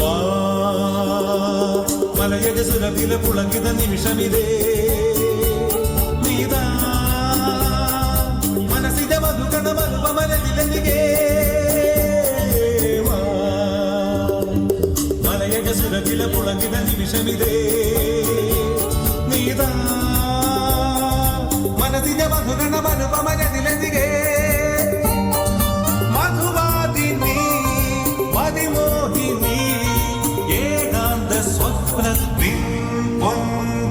വാ, മലയജ സുരഭില പുളകിത നിമിഷമിതേ. ನೀವಾ ಮನಸ್ಸಿದ ಮಧು ಕಣ ಮಗುವ ಮನದಿಲಂದಿಗೆ ಮನೆಯಟ ಸುರತಿಲ ಪುಳಗಿದ ನಿಮಿಷವಿದೆ ನೀವಾ ಮನಸ್ಸಿದ ಮಧು ಕಣ ಮಗುವ ಮನದಿಲಂದಿಗೆ ಮಧುವಾದಿನಿ ಮದಿಮೋಹಿನಿ ಏಕಾಂತ ಸ್ವಪ್ನ ಬಿಂಬೊಂದಿರಿತೆ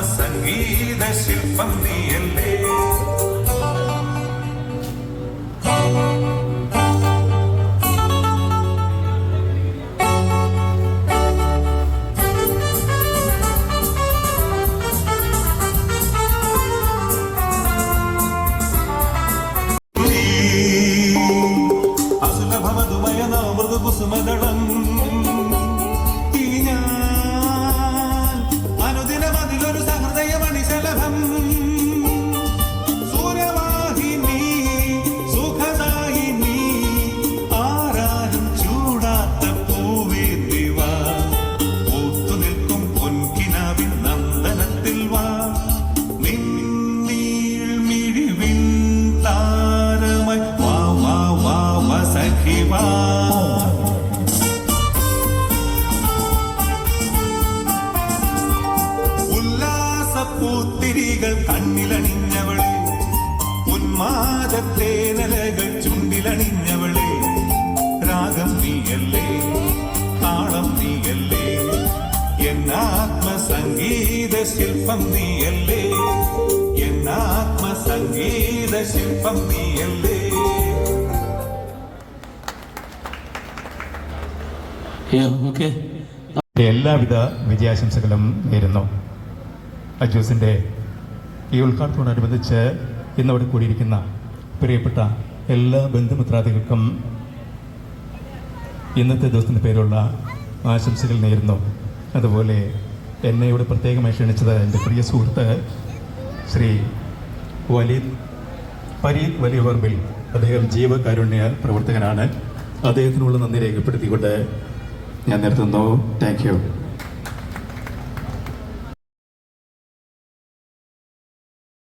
എന്നാത്മസംഗീത ശില്പം നീയല്ലേ? അസുലഭമധുമയ വാ സഖി വാ ഉല്ലാസപ്പൂത്തിരികൾ കണ്ണിലണിഞ്ഞവളെ ഉന്മാദത്തെ നിലകൾ ചുണ്ടിലണിഞ്ഞവളെ രാഗം നീയല്ലേ താളം നീയല്ലേ എന്നാത്മസംഗീത ശില്പം നീയല്ലേ എന്നാത്മസംഗീത ശില്പം നീയല്ലേ. എല്ലാവിധ വിജയാശംസകളും നേരുന്നു. അജൂസിന്റെ ഈ ഉദ്ഘാടനത്തോടനുബന്ധിച്ച് ഇന്നവിടെ കൂടിയിരിക്കുന്ന പ്രിയപ്പെട്ട എല്ലാ ബന്ധുമിത്രാദികൾക്കും ഇന്നത്തെ ദിവസത്തിന്റെ പേരുള്ള ആശംസകൾ നേരുന്നു. അതുപോലെ എന്നെ ഇവിടെ പ്രത്യേകമായി ക്ഷണിച്ചത് എന്റെ പ്രിയ സുഹൃത്ത് ശ്രീ വലീദ് പരീദ് വലിയ പറമ്പിൽ അദ്ദേഹം ജീവകാരുണ്യ പ്രവർത്തകനാണ്. അദ്ദേഹത്തിനുള്ള നന്ദി രേഖപ്പെടുത്തിക്കൊണ്ട് ഞാൻ നിർത്തുന്നു താങ്ക് യു